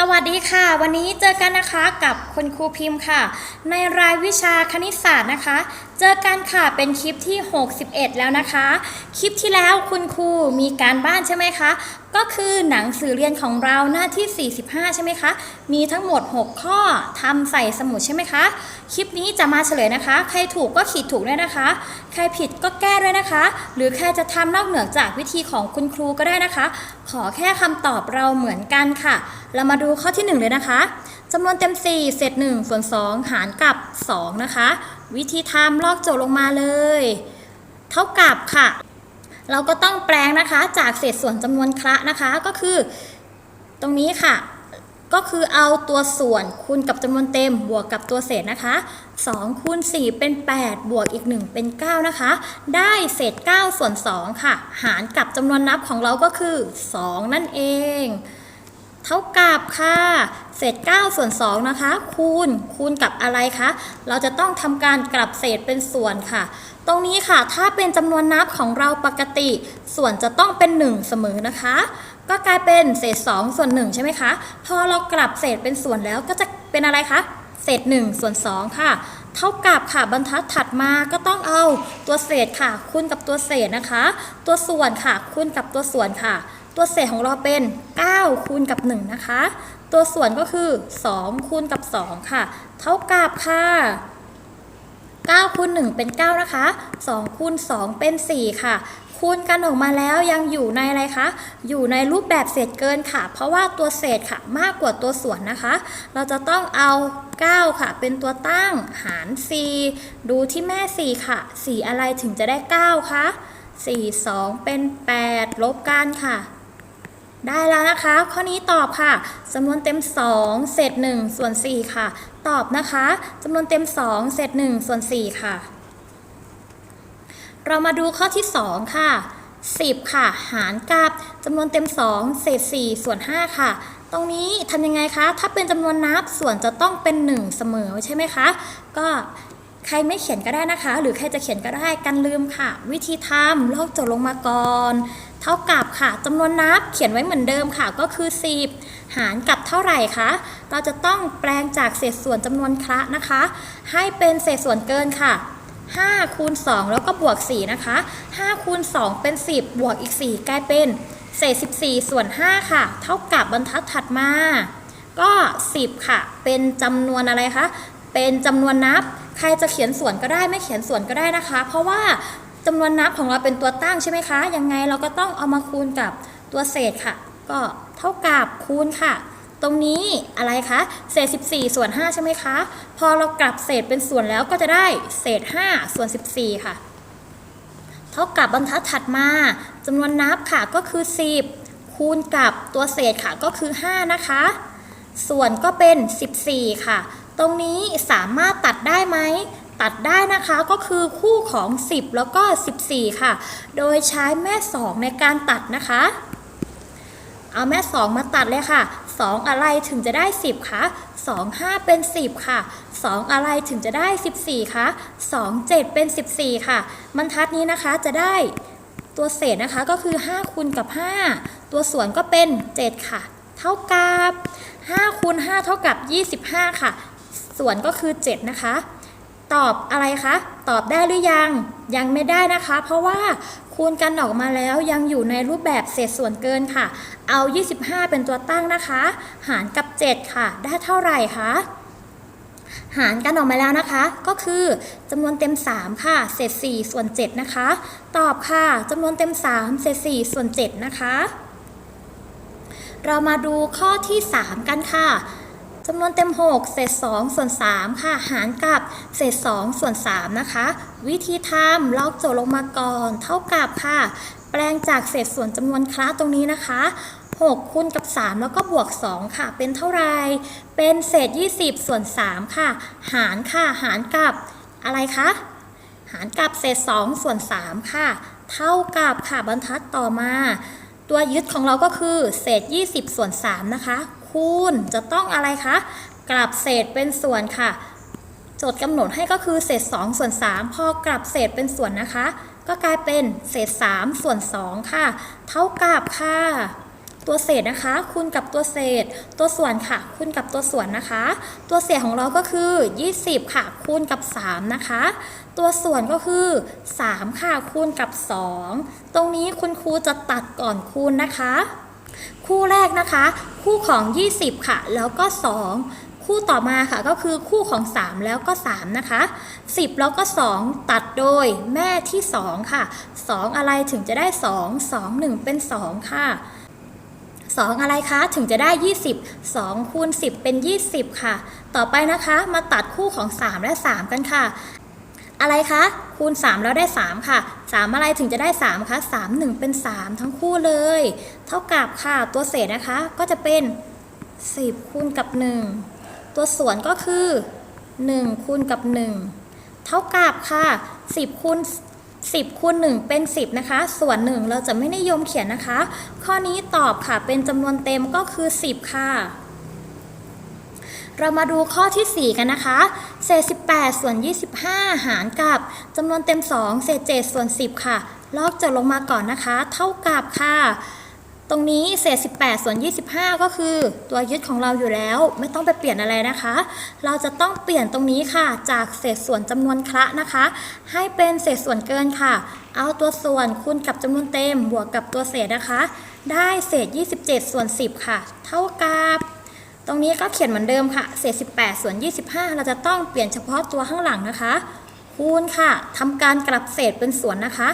สวัสดีค่ะ วันนี้เจอกันนะคะกับคุณครูพิมพ์ค่ะ ในรายวิชาคณิตศาสตร์นะคะ เจอกันค่ะเป็นคลิปที่ 61 แล้วนะคะ คลิปที่แล้วคุณครูมีการบ้านใช่ไหมคะ ก็คือหนังสือเรียนของเราหน้าที่ 45 ใช่ไหมคะ มีทั้งหมด 6 ข้อทำใส่สมุดใช่ไหมคะ คลิปนี้จะมาเฉลยนะคะ ใครถูกก็ขีดถูกด้วยนะคะ ใครผิดก็แก้ด้วยนะคะ หรือใครจะทำนอกเหนือจากวิธีของคุณครูก็ได้นะคะ ขอแค่คำตอบเราเหมือนกันค่ะ เรามาดูข้อที่ 1 เลยนะคะ จำนวนเต็ม 4 เศษ1ส่วน2 หารกับ 2 นะคะ วิธีทำลอกโจทย์ลงมาเลย เท่ากับค่ะ เราก็ต้องแปลงนะคะจากเศษส่วนจำนวนคละนะคะก็คือ ตรงนี้ค่ะ ก็คือเอาตัวส่วนคูณกับจำนวนเต็มบวกกับตัวเศษนะคะ2คูณ4เป็น 8 บวกอีก 1 เป็น 9 นะคะ ได้เศษ 9 ส่วน 2 ค่ะ หารกับจำนวนนับของเราก็คือ 2 นั่นเอง เท่ากับค่ะเศษ9ส่วน2นะคะ คูณคูณกับอะไรคะเราจะต้องทำการกลับเศษเป็นส่วนค่ะ ตรงนี้ค่ะถ้าเป็นจำนวนนับของเราปกติ ส่วนจะต้องเป็น 1 เสมอนะคะ ก็กลายเป็นเศษ 2 ส่วน 1 ใช่ไหมคะพอเรากลับเศษเป็นส่วนแล้วก็จะเป็นอะไรคะเศษ 1 ส่วน 2 ค่ะ เท่ากับค่ะบรรทัดถัดมาก็ต้องเอาตัวเศษค่ะ คูณกับตัวเศษนะคะ ตัวส่วนค่ะ คูณกับตัวส่วนค่ะ ตัวเศษของเราเป็น 9 คูณกับ 1 นะคะ ตัวส่วนก็คือ 2 คูณกับ 2 ค่ะ เท่ากับค่ะ9คูณ1เป็น 9 นะคะ 2 คูณ 2 เป็น 4 ค่ะ คูณกันออกมาแล้วยังอยู่ในอะไรคะ อยู่ในรูปแบบเศษเกินค่ะ เพราะว่าตัวเศษค่ะมากกว่าตัวส่วนนะคะ เราจะต้องเอา 9 ค่ะ เป็นตัวตั้งหาร 4 ดูที่แม่ 4 ค่ะ 4 อะไรถึงจะได้ 9 คะ 4 2 เป็น 8 ลบกันค่ะ ได้แล้วนะคะ ข้อนี้ตอบค่ะจำนวนเต็ม 2 เศษ 1 ส่วน 4 ค่ะ ตอบนะคะจำนวนเต็ม 2 เศษ 1 ส่วน 4 ค่ะ เรามาดูข้อที่ 2 ค่ะ 10 ค่ะ หารกับจำนวนเต็ม 2 เศษ 4 ส่วน 5 ค่ะ ตรงนี้ทำยังไงคะ ถ้าเป็นจำนวนนับส่วนจะต้องเป็น 1 เสมอใช่ไหมคะ ก็ใครไม่เขียนก็ได้นะคะ หรือใครจะเขียนก็ได้กันลืมค่ะ วิธีทำลอกโจทย์ลงมาก่อน เท่ากับค่ะจำนวนนับเขียนไว้เหมือนเดิมค่ะก็คือ 10 หารกับเท่าไหร่คะเราจะต้องแปลงจากเศษส่วนจำนวนคละนะคะ ให้เป็นเศษส่วนเกินค่ะ5คูณ2แล้วก็บวก 4 นะคะ5คูณ2เป็น 10 บวกอีก 4 กลายเป็น เศษ 14 ส่วน 5 ค่ะ เท่ากับบรรทัดถัดมา ก็ 10 ค่ะ เป็นจำนวนอะไรคะ เป็นจำนวนนับ ใครจะเขียนส่วนก็ได้ไม่เขียนส่วนก็ได้นะคะ เพราะว่า จำนวนนับของเราเป็นตัวตั้งใช่ไหมคะ ยังไงเราก็ต้องเอามาคูณกับตัวเศษค่ะ ก็เท่ากับคูณค่ะ ตรงนี้อะไรคะ เศษ 14 ส่วน 5 ใช่ไหมคะ พอเรากลับเศษเป็นส่วนแล้วก็จะได้เศษ 5 ส่วน 14 ค่ะ เท่ากับบรรทัดถัดมาจำนวนนับค่ะก็คือ 10 คูณกับตัวเศษค่ะก็คือ 5 นะคะ ส่วนก็เป็น 14 ค่ะ ตรงนี้สามารถตัดได้ไหม ตัดได้นะคะก็คือคู่ของ 10 แล้วก็ 14 ค่ะ โดยใช้แม่ 2 ในการตัดนะคะ เอาแม่ 2 มาตัดเลยค่ะ 2 อะไรถึงจะได้ 10คะ2 5 เป็น 10 ค่ะ 2 อะไรถึงจะได้ 14คะ2 7 เป็น 14 ค่ะบรรทัดนี้นะคะจะได้ตัวเศษนะคะก็คือ 5คูณกับ 5 ตัวส่วนก็เป็น 7 ค่ะ เท่ากับ5คูณ5เท่ากับ 25 ค่ะ ส่วนก็คือ 7 นะคะ ตอบอะไรคะ ตอบได้หรือยัง ยังไม่ได้นะคะ เพราะว่าคูณกันออกมาแล้วยังอยู่ในรูปแบบเศษส่วนเกินค่ะ เอา 25 เป็นตัวตั้งนะคะ หารกับ 7 ค่ะ ได้เท่าไหร่คะหารกันออกมาแล้วนะคะ ก็คือจำนวนเต็ม 3 ค่ะ เศษ 4 ส่วน 7 นะคะ ตอบค่ะจำนวนเต็ม 3 เศษ 4 ส่วน 7 นะคะ เรามาดูข้อที่ 3 กันค่ะ จำนวนเต็ม 6 เศษ 2 ส่วน 3 ค่ะ หารกับเศษ 2 ส่วน 3 นะคะ วิธีทำลอกโจทย์ลงมาก่อน เท่ากับค่ะ แปลงจากเศษส่วนจำนวนคละตรงนี้นะคะ 6คูณกับ 3 แล้วก็บวก 2 ค่ะ เป็นเท่าไร เป็นเศษ 20 ส่วน 3 ค่ะ หารค่ะ หารกับอะไรคะ หารกับเศษ 2 ส่วน 3 ค่ะ เท่ากับค่ะบรรทัดต่อมา ตัวยึดของเราก็คือเศษ 20 ส่วน 3 นะคะ คูณจะต้องอะไรคะ กลับเศษเป็นส่วนค่ะ โจทย์กำหนดให้ก็คือเศษ 2 ส่วน 3 พอกลับเศษเป็นส่วนนะคะ ก็กลายเป็นเศษ 3 ส่วน 2 ค่ะ เท่ากับค่ะ ตัวเศษนะคะคูณกับตัวเศษ ตัวส่วนค่ะคูณกับตัวส่วนนะคะ ตัวเศษของเราก็คือ 20 ค่ะ คูณกับ 3 นะคะ ตัวส่วนก็คือ 3 ค่ะคูณกับ 2 ตรงนี้คุณครูจะตัดก่อนคูณนะคะ คู่แรกนะคะ คู่ของ 20 ค่ะ แล้วก็ 2 คู่ต่อมาค่ะก็คือคู่ของ 3 แล้วก็ 3 นะคะ 10 แล้วก็ 2 ตัดโดยแม่ที่ 2 ค่ะ 2 อะไรถึงจะได้ 2 2 1 เป็น 2 ค่ะ2 อะไรคะ ถึงจะได้ 20 2คูณ10 เป็น 20 ค่ะ ต่อไปนะคะ มาตัดคู่ของ 3 และ 3 กันค่ะ อะไรคะคูณ 3 แล้วได้ 3 ค่ะ 3 อะไรถึงจะได้ 3 คะ 3 1 เป็น 3 ทั้งคู่เลย เท่ากับค่ะตัวเศษนะคะก็จะเป็น 10 คูณกับ 1 ตัวส่วนก็คือ 1 คูณกับ 1 เท่ากับค่ะ 10 คูณ10คูณ1เป็น 10 นะคะ ส่วน 1 เราจะไม่นิยมเขียนนะคะ ข้อนี้ตอบค่ะเป็นจำนวนเต็มก็คือ 10 ค่ะ เรามาดูข้อที่ 4 กันนะคะ เศษ 18 ส่วน 25 หารกับจำนวนเต็ม 2 เศษ 7 ส่วน 10 ค่ะ ลอกจทย์ลงมาก่อนนะคะ เท่ากับค่ะ ตรงนี้เศษ 18 ส่วน 25 ก็คือ ตัวยึดของเราอยู่แล้ว ไม่ต้องไปเปลี่ยนอะไรนะคะ เราจะต้องเปลี่ยนตรงนี้ค่ะ จากเศษส่วนจำนวนคละนะคะ ให้เป็นเศษส่วนเกินค่ะ เอาตัวส่วนคูณกับจำนวนเต็มบวกกับตัวเศษนะคะ ได้เศษ 27 ส่วน 10 ค่ะ เท่ากับ ตรงนี้ก็เขียนเหมือนเดิมค่ะ เศษ 18 ส่วน 25 เราจะต้องเปลี่ยนเฉพาะตัวข้างหลังนะคะ คูณค่ะทำการกลับเศษเป็นส่วนนะคะ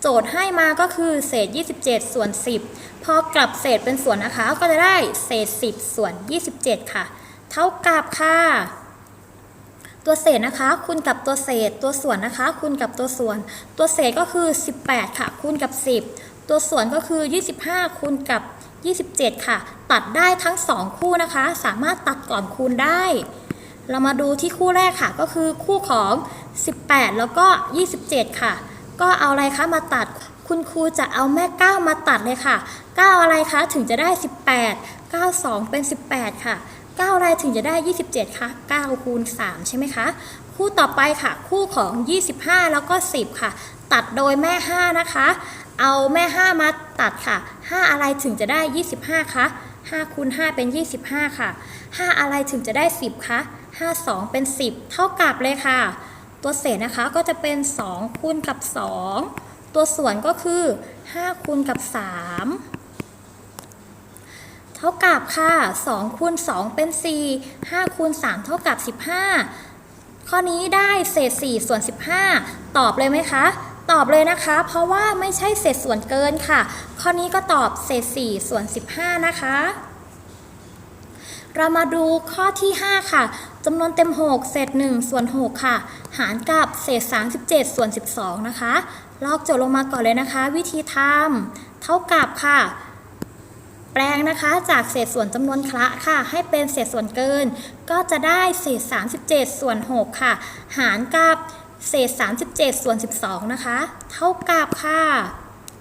โจทย์ให้มาก็คือเศษ 27 ส่วน 10 พอกลับเศษเป็นส่วนนะคะ ก็จะได้เศษ 10 ส่วน 27 ค่ะ เท่ากับค่ะ ตัวเศษนะคะ คูณกับตัวเศษ ตัวส่วนนะคะ คูณกับตัวส่วน ตัวเศษก็คือ 18 ค่ะ คูณกับ 10 ตัวส่วนก็คือ 25 คูณกับ 27 ค่ะ ตัดได้ทั้ง 2 คู่นะคะ สามารถตัดก่อนคูณได้ เรามาดูที่คู่แรกค่ะก็คือคู่ของ 18 แล้วก็ 27 ค่ะ ก็เอาอะไรคะมาตัดคุณครูจะเอาแม่ 9 มาตัดเลยค่ะ 9 อะไรคะถึงจะได้ 18 9 2 เป็น 18 ค่ะ 9 อะไรถึงจะได้ 27คะ9คูณ3ใช่ไหมคะคู่ต่อไปค่ะ คู่ของ 25 แล้วก็ 10 ค่ะ ตัดโดยแม่ 5 นะคะ เอาแม่ 5 มาตัดค่ะ 5 อะไรถึงจะได้ 25คะ5คูณ5เป็น 25 ค่ะ 5 อะไรถึงจะได้ 10คะ5 2 เป็น 10 เท่ากับเลยค่ะ ตัวเศษนะคะก็จะเป็น 2 คูณกับ 2 ตัวส่วนก็คือ 5 คูณกับ 3 เท่ากับค่ะ 2 คูณ 2 เป็น 4 5 คูณ 3 เท่ากับ 15 ข้อนี้ได้เศษ 4 ส่วน 15 ตอบเลยไหมคะ ตอบเลยนะคะ เพราะว่าไม่ใช่เศษส่วนเกินค่ะ ข้อนี้ก็ตอบเศษ 4 ส่วน 15 นะคะ เรามาดูข้อที่ 5 ค่ะจำนวนเต็ม 6 เศษ 1 ส่วน 6 ค่ะ หารกับเศษ 37 ส่วน 12 นะคะ ลอกโจทย์ลงมาก่อนเลยนะคะ วิธีทำเท่ากับค่ะแปลงนะคะจากเศษส่วนจำนวนคละค่ะ ให้เป็นเศษส่วนเกิน ก็จะได้เศษ 37 ส่วน 6 ค่ะ หารกับ เศษ 37 ส่วน 12 นะคะ เท่ากับค่ะ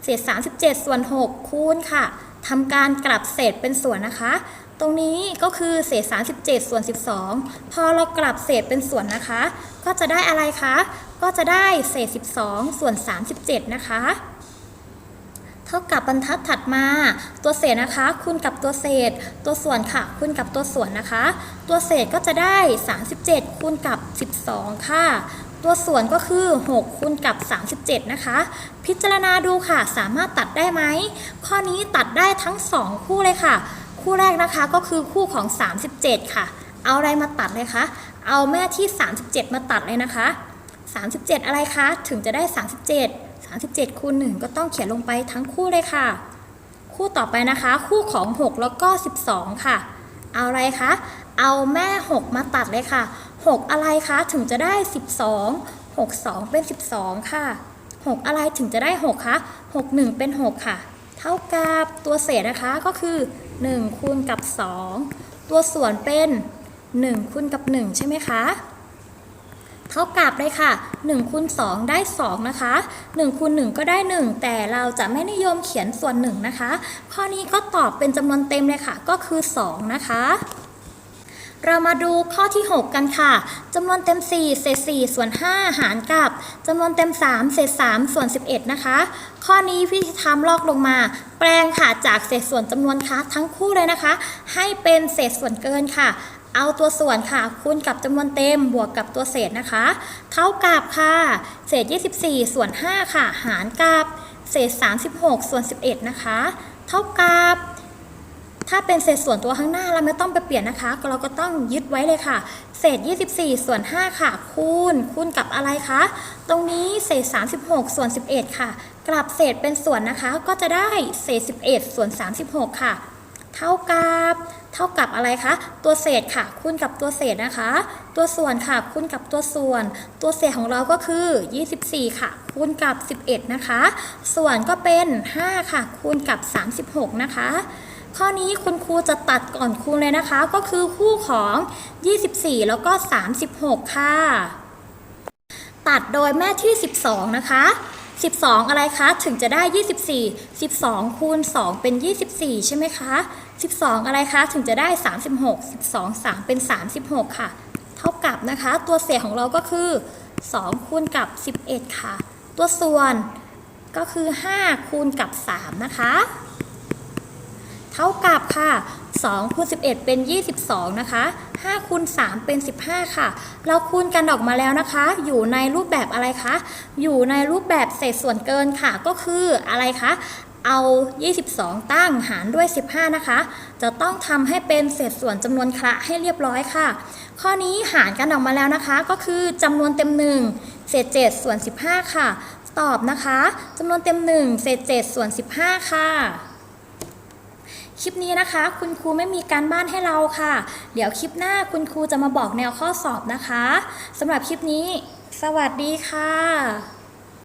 เศษ 37 ส่วน 6 คูณค่ะทำการกลับเศษเป็นส่วนนะคะ ตรงนี้ก็คือเศษ 37 ส่วน 12 พอเรากลับเศษเป็นส่วนนะคะ ก็จะได้อะไรคะ ก็จะได้เศษ 12 ส่วน 37 นะคะ เท่ากับบรรทัดถัดมา ตัวเศษนะคะคูณกับตัวเศษ ตัวส่วนค่ะคูณกับตัวส่วนนะคะ ตัวเศษก็จะได้ 37คูณกับ 12 ค่ะ ตัวส่วนก็คือ 6คูณกับ 37 นะคะ พิจารณาดูค่ะ สามารถตัดได้ไหม ข้อนี้ตัดได้ทั้ง 2 คู่เลยค่ะ คู่แรกนะคะก็คือคู่ของ 37 ค่ะ เอาอะไรมาตัดเลยคะ เอาแม่ที่ 37 มาตัดเลยนะคะ 37 อะไรคะ ถึงจะได้ 37 37คูณ1ก็ต้องเขียนลงไปทั้งคู่เลยค่ะ คู่ต่อไปนะคะ คู่ของ 6 แล้วก็ 12 ค่ะ เอาอะไรคะ เอาแม่ 6 มาตัดเลยค่ะ 6 อะไรคะถึงจะได้ 12 6 2 เป็น 12 ค่ะ 6 อะไรถึงจะได้ 6 คะ 6 1 เป็น 6 ค่ะ เท่ากับตัวเศษนะคะก็คือ 1 คูณกับ 2 ตัวส่วนเป็น 1 คูณกับ 1 ใช่ไหมคะ เท่ากับเลยค่ะ 1 คูณ 2 ได้ 2 นะคะ 1 คูณ 1 ก็ได้ 1 แต่เราจะไม่นิยมเขียนส่วน 1 นะคะ ข้อนี้ก็ตอบเป็นจำนวนเต็มเลยค่ะ ก็คือ 2 นะคะ เรามาดูข้อที่ 6 กันค่ะจำนวนเต็ม 4 เศษ 4 ส่วน 5 หารกับจำนวนเต็ม 3 เศษ 3 ส่วน 11 นะคะ ข้อนี้พี่ทำลอกลงมา แปลงค่ะจากเศษส่วนจำนวนคะทั้งคู่เลยนะคะ ให้เป็นเศษส่วนเกินค่ะ เอาตัวส่วนค่ะ คูณกับจำนวนเต็มบวกกับตัวเศษนะคะ เท่ากับค่ะ เศษ 24 ส่วน 5 ค่ะ หารกับเศษ 36 ส่วน 11 นะคะ เท่ากับ ถ้าเป็นเศษส่วนตัวข้างหน้าเราไม่ต้องไปเปลี่ยนนะคะ เราก็ต้องยึดไว้เลยค่ะ เศษ 24 ส่วน 5 ค่ะ คูณ คูณกับอะไรคะ ตรงนี้เศษ 36 ส่วน 11 ค่ะ กลับเศษเป็นส่วนนะคะ ก็จะได้เศษ 11 ส่วน 36 ค่ะ เท่ากับเท่ากับอะไรคะ ตัวเศษค่ะ คูณกับตัวเศษนะคะ ตัวส่วนค่ะ คูณกับตัวส่วน ตัวเศษของเราก็คือ 24 ค่ะ คูณกับ 11 นะคะ ส่วนก็เป็น 5 ค่ะ คูณกับ 36 นะคะ ข้อนี้คุณครูจะตัดก่อนคูณเลยนะคะ ก็คือคู่ของ 24 แล้วก็ 36 ค่ะ ตัดโดยแม่ที่ 12 นะคะ 12 อะไรคะ ถึงจะได้ 24 12 คูณ 2 เป็น 24 ใช่ไหมคะ 12 อะไรคะ ถึงจะได้ 36 12 3 เป็น 36 ค่ะ เท่ากับนะคะ ตัวเศษของเราก็คือ 2 คูณกับ 11 ค่ะ ตัวส่วนก็คือ 5 คูณกับ 3 นะคะ เท่ากับค่ะ2คูณ11 เป็น 22 นะคะ5คูณ3เป็น 15 ค่ะ เราคูณกันออกมาแล้วนะคะ อยู่ในรูปแบบอะไรคะ อยู่ในรูปแบบเศษส่วนเกินค่ะ ก็คืออะไรคะ เอา 22 ตั้งหารด้วย 15 นะคะ จะต้องทำให้เป็นเศษส่วนจำนวนคละให้เรียบร้อยค่ะ ข้อนี้หารกันออกมาแล้วนะคะ ก็คือจำนวนเต็ม 1 เศษ 7 ส่วน 15 ค่ะ ตอบนะคะจำนวนเต็ม 1 เศษ 7 ส่วน 15 ค่ะ คลิปนี้นะคะ คุณครูไม่มีการบ้านให้เราค่ะ เดี๋ยวคลิปหน้าคุณครูจะมาบอกแนวข้อสอบนะคะสำหรับคลิปนี้ สวัสดีค่ะ